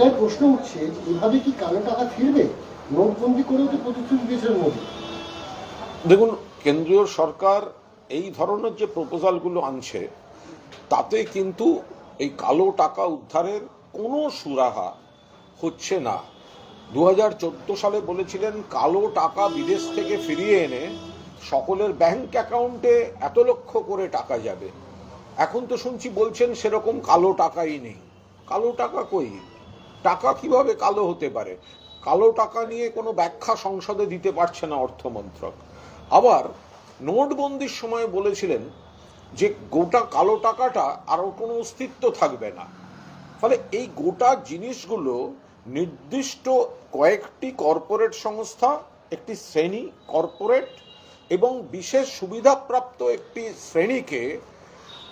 এটাই প্রশ্ন উঠছে, এভাবে কি কালো টাকা ফিরবে? নোটবন্দি করেও তো প্রতিশ্রুতি দিয়েছিলেন মোদী। দেখুন, কেন্দ্রীয় সরকার এই ধরনের যে প্রপোজালগুলো আনছে, তাতে কিন্তু এই কালো টাকা উদ্ধারের কোনো সুরাহা হচ্ছে না। দু হাজার চোদ্দ সালে বলেছিলেন, কালো টাকা বিদেশ থেকে ফিরিয়ে এনে সকলের ব্যাংক অ্যাকাউন্টে এত লক্ষ করে টাকা যাবে। এখন তো শুনছি বলছেন, সেরকম কালো টাকাই নেই। কালো টাকা কই? টাকা কীভাবে কালো হতে পারে? কালো টাকা নিয়ে কোনো ব্যাখ্যা সংসদে দিতে পারছে না অর্থমন্ত্রক। আবার নোটবন্দির সময় বলেছিলেন যে গোটা কালো টাকাটা আরও কোনো অস্তিত্ব থাকবে না। ফলে এই গোটা জিনিসগুলো নির্দিষ্ট কয়েকটি কর্পোরেট সংস্থা, একটি শ্রেণি কর্পোরেট এবং বিশেষ সুবিধাপ্রাপ্ত একটি শ্রেণীকে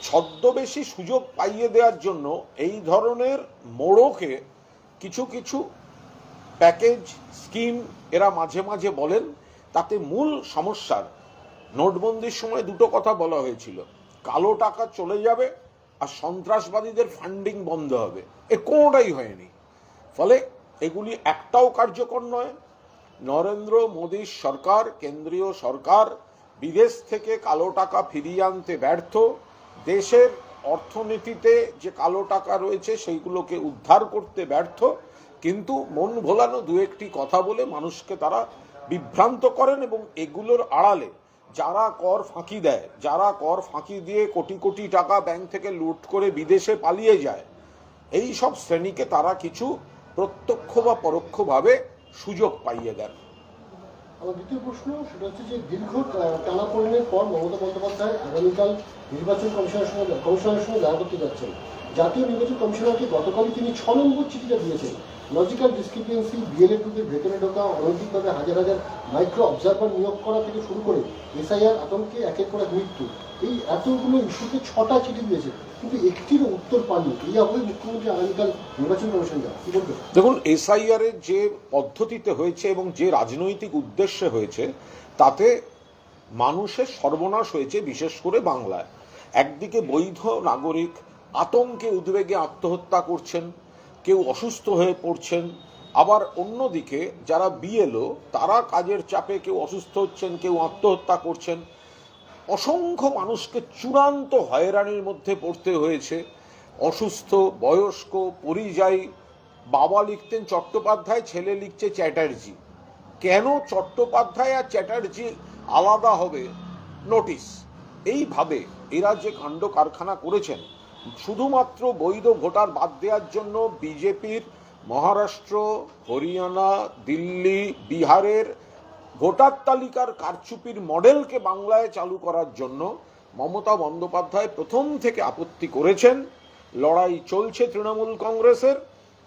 ছদ্মবেশী সুযোগ পাইয়ে দেওয়ার জন্য এই ধরনের মোড়কে কিছু কিছু প্যাকেজ, স্কিম এরা মাঝে মাঝে বলেন, তাতে মূল সমস্যার নোটবন্দির সময় দুটো কথা বলা হয়েছিল। কালো টাকা চলে যাবে আর সন্ত্রাসবাদীদের ফান্ডিং বন্ধ হবে। এ কোনোটাই হয়নি। ফলে এগুলি একটাও কার্যকর নয়। নরেন্দ্র মোদীর সরকার, কেন্দ্রীয় সরকার বিদেশ থেকে কালো টাকা ফিরিয়ে আনতে ব্যর্থ। দেশের অর্থনীতিতে যে কালো টাকা রয়েছে সেইগুলোকে উদ্ধার করতে ব্যর্থ। কিন্তু মন ভোলানো দু একটি কথা বলে মানুষকে তারা বিভ্রান্ত করেন এবং এগুলোর আড়ালে যারা কর ফাঁকি দেয়, যারা কর ফাঁকি দিয়ে কোটি কোটি টাকা ব্যাংক থেকে লুট করে বিদেশে পালিয়ে যায়, এই সব শ্রেণীকে তারা কিছু প্রত্যক্ষ বা পরোক্ষভাবে সুযোগ পাইয়ে দেন। আমার দ্বিতীয় প্রশ্ন, সেটা হচ্ছে যে দীর্ঘ টানাপোড়েনের পর মমতা বন্দ্যোপাধ্যায় আগামীকাল নির্বাচন কমিশনের সঙ্গে কমিশনের সঙ্গে দেখা করতে যাচ্ছেন। জাতীয় নির্বাচন কমিশনারকে গতকালই তিনি ছ নম্বর চিঠিটা দিয়েছেন। লজিক্যাল ডিসক্রিপিয়েন্সি টুকে ভেতরে ঢোকা, অনৈতিকভাবে হাজার হাজার মাইক্রো অবজারভার নিয়োগ করা থেকে শুরু করে এসআইআর আতঙ্কে পর এক মৃত্যু। এই এতগুলো ইস্যুতে ছটা চিঠি দিয়েছে। কিন্তু একটিরও উত্তর পাননি। এই আবহে মুখ্যমন্ত্রী আগামীকাল নির্বাচন কমিশন যান কি বলবেন? দেখুন, এসআইআর এর যে পদ্ধতিতে হয়েছে এবং যে রাজনৈতিক উদ্দেশ্যে হয়েছে, তাতে মানুষের সর্বনাশ হয়েছে, বিশেষ করে বাংলায়। একদিকে বৈধ নাগরিক আতঙ্কে উদ্বেগে আত্মহত্যা করছেন, কেউ অসুস্থ হয়ে পড়ছেন। আবার অন্যদিকে যারা বিএলও, তারা কাজের চাপে কেউ অসুস্থ হচ্ছেন, কেউ আত্মহত্যা করছেন। অসংখ্য মানুষকে চূড়ান্ত হয়রানির মধ্যে পড়তে হয়েছে। অসুস্থ, বয়স্ক, পরিযায়ী, বাবা লিখতেন চট্টোপাধ্যায়, ছেলে লিখছে চ্যাটার্জি। কেন চট্টোপাধ্যায় আর চ্যাটার্জি আলাদা হবে? নোটিশ। এইভাবে এরা যে কাণ্ড কারখানা করেছেন, শুধুমাত্র বৈধ ভোটার বাদ দেওয়ার জন্য বিজেপির, মহারাষ্ট্র, হরিয়ানা, দিল্লি, বিহারের ভোটার তালিকার কারচুপির মডেলকে বাংলায় চালু করার জন্য মমতা বন্দ্যোপাধ্যায় প্রথম থেকে আপত্তি করেছেন। লড়াই চলছে তৃণমূল কংগ্রেসের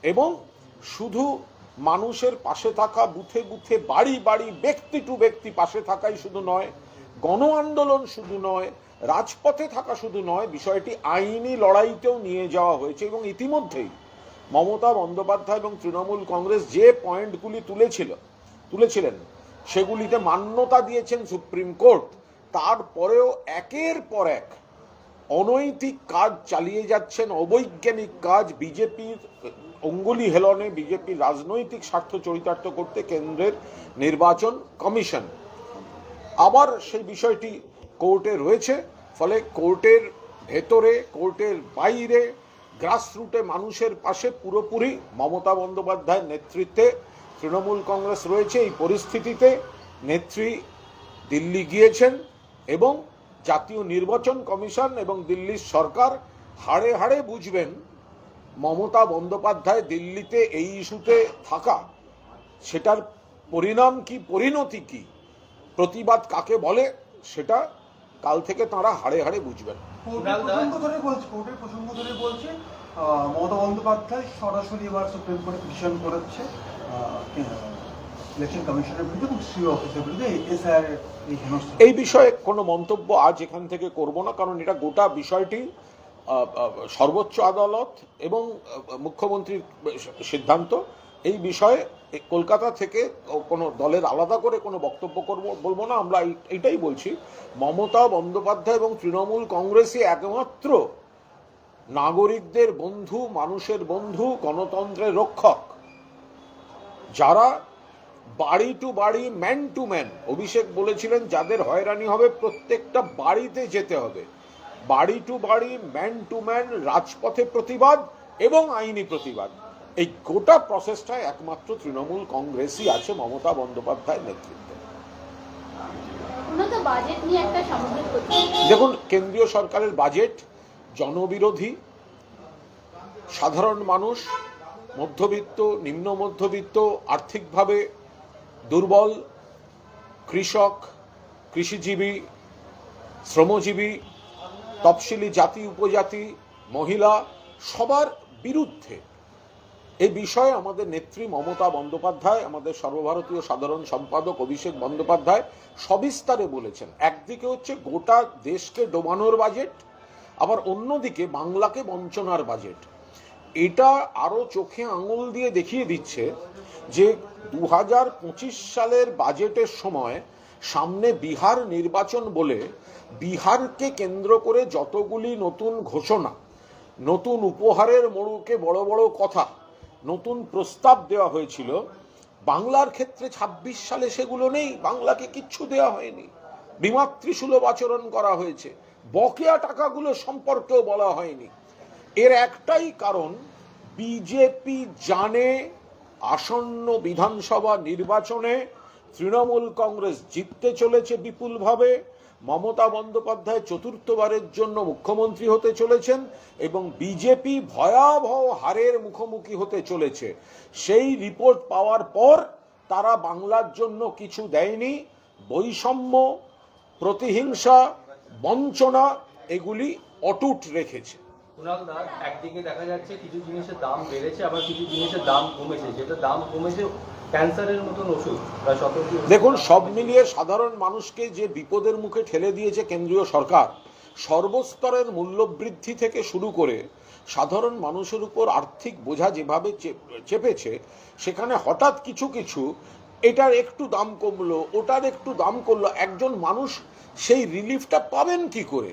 এবং শুধু মানুষের পাশে থাকা, বুথে বুথে, বাড়ি বাড়ি, ব্যক্তি টু ব্যক্তি পাশে থাকাই শুধু নয় গণ আন্দোলন শুধু নয়, রাজপথে থাকা শুধু নয়, বিষয়টি আইনি লড়াইতেও নিয়ে যাওয়া হয়েছে এবং ইতিমধ্যেই মমতা বন্দ্যোপাধ্যায় এবং তৃণমূল কংগ্রেস যে পয়েন্টগুলি তুলেছিল, তুলেছিলেন সেগুলিতে মান্যতা দিয়েছেন সুপ্রিম কোর্ট। তারপরেও একের পর এক অনৈতিক কাজ চালিয়ে যাচ্ছেন অবৈজ্ঞানিক কাজ। বিজেপির অঙ্গুলি হেলনে বিজেপির রাজনৈতিক স্বার্থ চরিতার্থ করতে কেন্দ্রের নির্বাচন কমিশন। আবার সেই বিষয়টি কোর্টে রয়েছে, ফলে কোর্টের ভেতরে, কোর্টের বাইরে, গ্রাসরুটে মানুষের পাশে পুরোপুরি মমতা বন্দ্যোপাধ্যায়ের নেতৃত্বে তৃণমূল কংগ্রেস রয়েছে, এই পরিস্থিতিতে নেত্রী দিল্লি গিয়েছেন এবং জাতীয় নির্বাচন কমিশন এবং দিল্লির সরকার হাড়ে হাড়ে বুঝবেন মমতা বন্দ্যোপাধ্যায় দিল্লিতে এই ইস্যুতে থাকা। সেটার পরিণাম কি, পরিণতি কি? প্রতিবাদ কাকে বলে, সেটা কাল থেকে তারা হাড়ে হাড়ে বুঝবেন। ধরে বলছে মমতা বন্দ্যোপাধ্যায় সরাসরি এবার সুপ্রিম কোর্টে পিটিশন করেছে। এই বিষয়ে কোনো মন্তব্য আজ এখান থেকে করব না, কারণ এটা গোটা বিষয়টি সর্বোচ্চ আদালত এবং মুখ্যমন্ত্রীর সিদ্ধান্ত। এই বিষয়ে কলকাতা থেকে কোনো দলের আলাদা করে কোনো বক্তব্য করব, বলব না, আমরা এই- এইটাই বলছি। মমতা বন্দ্যোপাধ্যায় এবং তৃণমূল কংগ্রেসই একমাত্র নাগরিকদের বন্ধু, মানুষের বন্ধু, গণতন্ত্রের রক্ষক। যারা বাড়ি টু বাড়ি ম্যান টু ম্যান অভিষেক বলেছিলেন যাদের হয়রানি হবে প্রত্যেকটা বাড়িতে যেতে হবে। বাড়ি টু বাড়ি ম্যান টু ম্যান রাজপথে প্রতিবাদ এবং আইনি প্রতিবাদ। এই গোটা প্রসেসটায় একমাত্র তৃণমূল কংগ্রেসই আছে মমতা বন্দ্যোপাধ্যায়ের নেতৃত্বে। দেখুন কেন্দ্রীয় সরকারের বাজেট জনবিরোধী সাধারণ মানুষ মধ্যবিত্ত, নিম্ন মধ্যবিত্ত, আর্থিকভাবে দুর্বল, কৃষক, কৃষিজীবী, শ্রমজীবী, তফসিলি জাতি, উপজাতি, মহিলা, সবার বিরুদ্ধে। এই বিষয়ে আমাদের নেত্রী মমতা বন্দ্যোপাধ্যায়, আমাদের সর্বভারতীয় সাধারণ সম্পাদক অভিষেক বন্দ্যোপাধ্যায় সবিস্তারে বলেছেন। একদিকে হচ্ছে গোটা দেশকে ডোবানোর বাজেট, আবার অন্যদিকে বাংলাকে বঞ্চনার বাজেট। এটা আরও চোখে আঙুল দিয়ে দেখিয়ে দিচ্ছে যে দু হাজার পঁচিশ সালের বাজেটের সময় সামনে বিহার নির্বাচন বলে বিহারকে কেন্দ্র করে যতগুলি নতুন ঘোষণা, নতুন উপহারের মোড়কে বড় বড় কথা, নতুন প্রস্তাব দেওয়া হয়েছিল, বাংলার ক্ষেত্রে ২৬ সালে সেগুলো নেই, বাংলাকে কিচ্ছু দেওয়া হয়নি। বিমাতৃসুলভ আচরণ করা হয়েছে, বকেয়া টাকাগুলো সম্পর্কেও বলা হয়নি। এর একটাই কারণ, বিজেপি জানে আসন্ন বিধানসভা নির্বাচনে তৃণমূল কংগ্রেস জিততে চলেছে বিপুলভাবে। মমতা বন্দ্যোপাধ্যায় চতুর্থবারের জন্য মুখ্যমন্ত্রী হতে চলেছেন এবং বিজেপি ভয়াবহ হারের মুখোমুখি হতে চলেছে। সেই রিপোর্ট পাওয়ার পর তারা বাংলার জন্য কিছু দেয়নি। বৈষম্য, প্রতিহিংসা, বঞ্চনা, এগুলি অটুট রেখেছে। কুণাল দা একদিকে দেখা যাচ্ছে কিছু জিনিসের দাম বেড়েছে, আবার কিছু জিনিসের দাম কমেছে যেটা দাম কমেছে, ক্যান্সারের মতন ওষুধ। দেখুন, সব মিলিয়ে সাধারণ মানুষকে যে বিপদের মুখে ঠেলে দিয়েছে কেন্দ্রীয় সরকার, সর্বস্তরের মূল্যবৃদ্ধি থেকে শুরু করে সাধারণ মানুষের উপর আর্থিক বোঝা যেভাবে চেপেছে, সেখানে হঠাৎ কিছু কিছু এটার একটু দাম কমলো, ওটার একটু দাম কমলো, একজন মানুষ সেই রিলিফটা পাবেন কি করে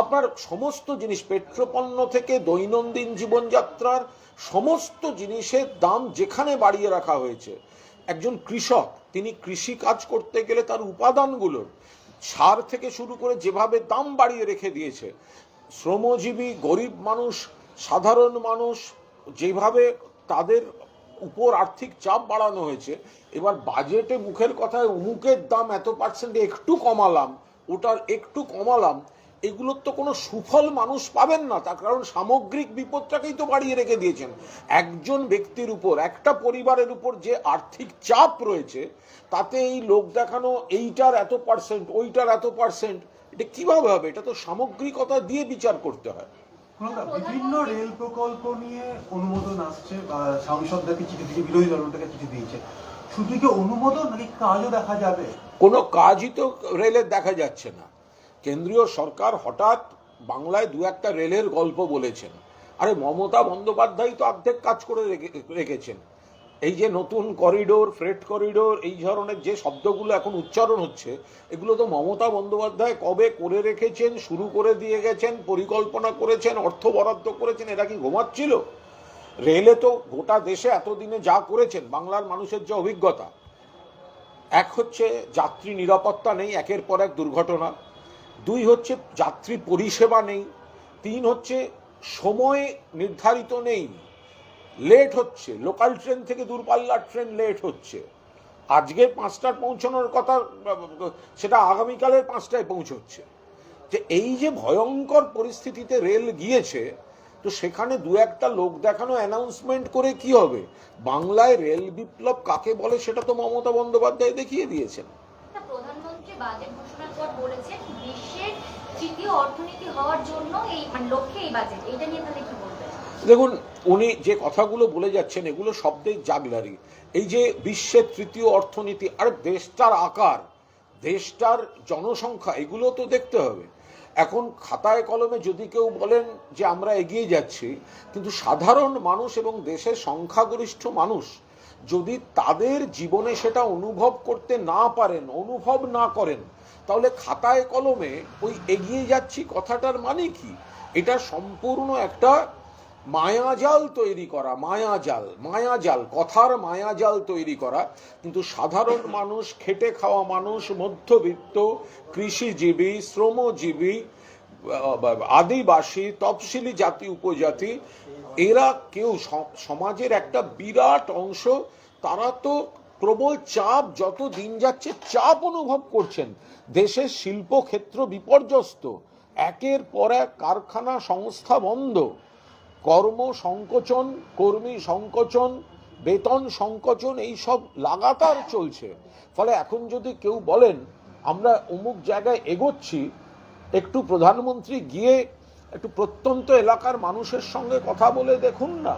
আপনার সমস্ত জিনিস, পেট্রোপণ্য থেকে দৈনন্দিন জীবনযাত্রার সমস্ত জিনিসের দাম যেখানে বাড়িয়ে রাখা হয়েছে। একজন কৃষক, তিনি কৃষি কাজ করতে গেলে তার উপাদানগুলোর সার থেকে শুরু করে যেভাবে দাম বাড়িয়ে রেখে দিয়েছে, শ্রমজীবী, গরিব মানুষ, সাধারণ মানুষ, যেভাবে তাদের উপর আর্থিক চাপ বাড়ানো হয়েছে, এবার বাজেটে মুখের কথায়, অমুকের দাম এত পার্সেন্ট একটু কমালাম, ওটার একটু কমালাম এগুলোর তো কোনো সুফল মানুষ পাবেন না। তার কারণ সামগ্রিক বিপদটাকেই তো বাড়িয়ে রেখে দিয়েছেন। একজন ব্যক্তির উপর একটা পরিবারের উপর যে আর্থিক চাপ রয়েছে তাতে এই লোক দেখানো এইটার এত পার্সেন্ট ওইটার এত পার্সেন্ট এটা কীভাবে হবে? এটা তো সামগ্রিকতা দিয়ে বিচার করতে হয়। বিভিন্ন রেল প্রকল্প নিয়ে অনুমোদন আসছে সাংসদদেরকে চিঠি দিয়েছে বিরোধী দলটাকে চিঠি দিয়েছে। শুধু কি অনুমোদন নাকি কাজও দেখা যাবে? কোনো কাজই তো রেলের দেখা যাচ্ছে না। কেন্দ্রীয় সরকার হঠাৎ বাংলায় দু একটা রেলের গল্প বলেছেন। আরে, মমতা বন্দ্যোপাধ্যায় তো অর্ধেক কাজ করে রেখে- রেখেছেন। এই যে নতুন করিডোর, ফ্রেট করিডোর, এই ধরনের যে শব্দগুলো এখন উচ্চারণ হচ্ছে, এগুলো তো মমতা বন্দ্যোপাধ্যায় কবে করে রেখেছেন, শুরু করে দিয়ে গেছেন, পরিকল্পনা করেছেন, অর্থ বরাদ্দ করেছেন, এরা কি ঘুমাচ্ছিল? রেলে তো গোটা দেশে এতদিনে যা করেছেন, বাংলার মানুষের যে অভিজ্ঞতা। এক হচ্ছে, যাত্রী নিরাপত্তা নেই, একের পর এক দুর্ঘটনা। দুই হচ্ছে যাত্রী পরিষেবা নেই, তিন হচ্ছে সময় নির্ধারিত নেই, লেট হচ্ছে, লোকাল ট্রেন থেকে দূরপাল্লার ট্রেন লেট হচ্ছে। আজকে পাঁচটার পৌঁছানোর কথা, সেটা আগামীকালের পাঁচটায় পৌঁছচ্ছে। যে এই যে ভয়ঙ্কর পরিস্থিতিতে রেল গিয়েছে, তো সেখানে দু একটা লোক দেখানো অ্যানাউন্সমেন্ট করে কি হবে? বাংলায় রেল বিপ্লব কাকে বলে সেটা তো মমতা বন্দ্যোপাধ্যায় দেখিয়ে দিয়েছেন। প্রধানমন্ত্রী বাজেট ঘোষণার পর বলেছেন তৃতীয় অর্থনীতি হওয়ার জন্য এই মানে লক্ষ্যে এই বাজেট এটা নিয়ে তাহলে কি বলবেন? দেখুন, উনি যে কথাগুলো বলে যাচ্ছেন, এগুলো শব্দেই জাগলারি। এই যে বিশ্বের তৃতীয় অর্থনীতি, আর দেশটার আকার, দেশটার জনসংখ্যা, এগুলো তো দেখতে হবে। এখন খাতায় কলমে যদি কেউ বলেন যে আমরা এগিয়ে যাচ্ছি, কিন্তু সাধারণ মানুষ এবং দেশের সংখ্যাগরিষ্ঠ মানুষ যদি তাদের জীবনে সেটা অনুভব করতে না পারেন, অনুভব না করেন তাহলে খাতায় কলমে ওই এগিয়ে যাচ্ছি কথাটার মানে কি? এটা সম্পূর্ণ একটা মায়াজাল তৈরি করা, মায়াজাল মায়াজাল, কথার মায়াজাল তৈরি করা। কিন্তু সাধারণ মানুষ, খেটে খাওয়া মানুষ, মধ্যবিত্ত, কৃষিজীবী, শ্রমজীবী আদিবাসী, তফসিলি জাতি, উপজাতি, এরা কেউ সমাজের একটা বিরাট অংশ, তারা তো প্রবল চাপ, যত দিন যাচ্ছে চাপ অনুভব করছেন। দেশের শিল্পক্ষেত্র বিপর্যস্ত। একের পর এক কারখানা সংস্থা বন্ধ। কর্ম সংকোচন, কর্মী সংকোচন, বেতন সংকোচন, এই সব লাগাতার চলছে। ফলে এখন যদি কেউ বলেন, আমরা অমুক জায়গায় এগোচ্ছি, একটু প্রধানমন্ত্রী গিয়ে একটু প্রত্যন্ত এলাকার মানুষের সঙ্গে কথা বলে দেখুন না।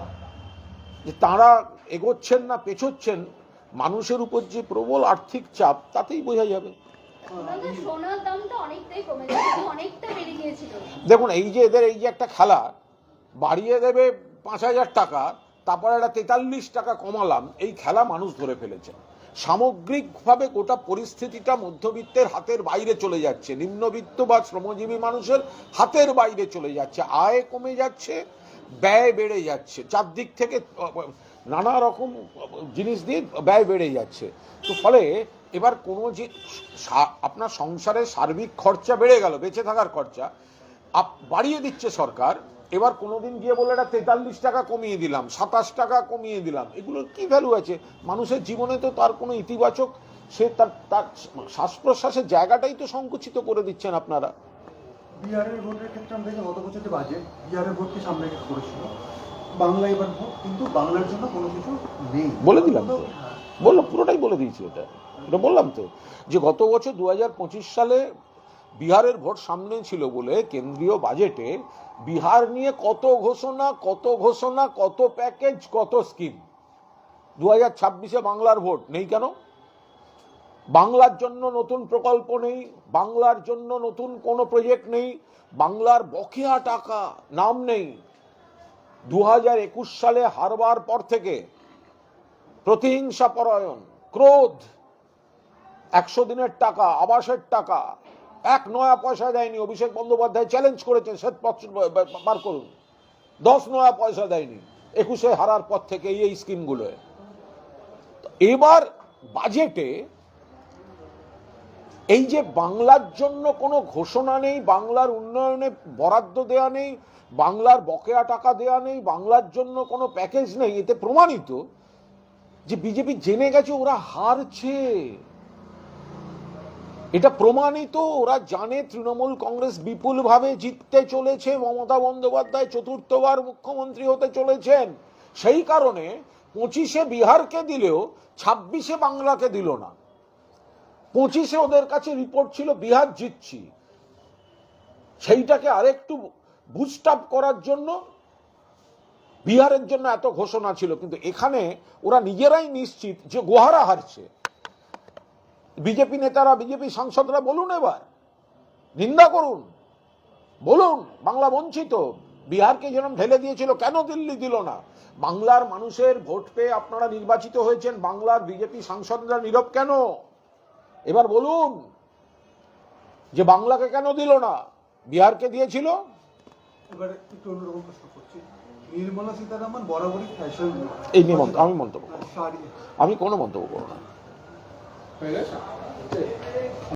যে তারা এগোচ্ছেন না, পেছোচ্ছেন মানুষের উপর যে প্রবল আর্থিক চাপ তাতেই বোঝা যাবে। দেখুন এই যে এদের এই যে একটা খেলা বাড়িয়ে দেবে পাঁচ হাজার টাকা তারপরে একটা তেতাল্লিশ টাকা কমালাম এই খেলা মানুষ ধরে ফেলেছে। সামগ্রিকভাবে গোটা পরিস্থিতিটা মধ্যবিত্তের হাতের বাইরে চলে যাচ্ছে নিম্নবিত্ত বা শ্রমজীবী মানুষের হাতের বাইরে চলে যাচ্ছে আয় কমে যাচ্ছে ব্যয় বেড়ে যাচ্ছে চারদিক থেকে নানা রকম জিনিস দিয়ে ব্যয় বেড়ে যাচ্ছে। তো ফলে এবার কোনো যে আপনার সংসারের সার্বিক খরচা বেড়ে গেল, বেঁচে থাকার খরচা বাড়িয়ে দিচ্ছে সরকার। এবার কোনোদিন গিয়ে বলে এটা তেতাল্লিশ টাকা কমিয়ে দিলাম, সাতাশ টাকা কমিয়ে দিলাম। এগুলোর কি ভ্যালু আছে? মানুষের জীবনে তো তার কোনো ইতিবাচক, সে তার তার শ্বাস প্রশ্বাসের জায়গাটাই তো সংকুচিত করে দিচ্ছেন আপনারা। বিহারের ভোটের ক্ষেত্রে আমরা গত বছর বিহারের সামনে করেছিল। বাংলা এবার কিন্তু বাংলার জন্য কোনো কিছু নেই। বলে দিলাম তো। বললাম পুরোটাই বলে দিয়েছি এটা। এটা বললাম তো। যে গত বছর দু হাজার পঁচিশ সালে বিহারের ভোট সামনে ছিল বলে কেন্দ্রীয় বাজেটে বিহার নিয়ে কত ঘোষণা কত ঘোষণা, কত প্যাকেজ, কত স্কিম। দু হাজার ছাব্বিশে বাংলার ভোট নেই কেন? বাংলার জন্য নতুন প্রকল্প নেই, বাংলার জন্য নতুন কোনো প্রজেক্ট নেই, বাংলার বকেয়া টাকা নাম নেই। দু হাজার একুশ সালে হারবার পর থেকে প্রতিহিংসা পরায়ণ ক্রোধ, একশো দিনের টাকা, আবাসের টাকা, এক নয়া পয়সা দেয়নি, অভিষেক বন্দ্যোপাধ্যায় চ্যালেঞ্জ করেছেন শ্বেতপত্র বার করুন। দশ নয়া পয়সা দেয়নি, একুশে হারার পর থেকে এই স্কিমগুলোয়। এবার বাজেটে এই যে বাংলার জন্য কোনো ঘোষণা নেই, বাংলার উন্নয়নে বরাদ্দ দেয়া নেই বাংলার বকেয়া টাকা দেয়া নেই, বাংলার জন্য কোনো প্যাকেজ নেই, এতে প্রমাণিত যে বিজেপি জেনে গেছে ওরা হারছে। এটা প্রমাণিত, ওরা জানে তৃণমূল কংগ্রেস বিপুলভাবে জিততে চলেছে, মমতা বন্দ্যোপাধ্যায় চতুর্থবার মুখ্যমন্ত্রী হতে চলেছেন। সেই কারণে পঁচিশে বিহারকে দিলেও ছাব্বিশে বাংলাকে দিল না। পঁচিশে ওদের কাছে রিপোর্ট ছিল, বিহার জিতছি। সেইটাকে আরেকটু বুস্ট আপ করার জন্য বিহারের জন্য এত ঘোষণা ছিল, কিন্তু এখানে ওরা নিজেরাই নিশ্চিত যে গোহারা হারছে। বিজেপি নেতারা, বিজেপি সাংসদরা বলুন এবার, নিন্দা করুন, বলুন, বাংলা বঞ্চিত, বিহারকে যেরকম ঢেলে দিয়েছিল, কেন দিল্লি দিল না? বাংলার মানুষের ভোট পেয়ে আপনারা নির্বাচিত হয়েছেন, বাংলার বিজেপি সাংসদরা নীরব কেন? এবার বলুন যে বাংলাকে কেন দিল না? বিহারকে দিয়েছিল এবার একটু অন্যরকম প্রশ্ন করছি। নির্মলা সীতারামন বরাবরই ফ্যাশন এই নিয়ে মন্ত- আমি মন্তব্য করব আমি কোনো মন্তব্য করব না। হয়ে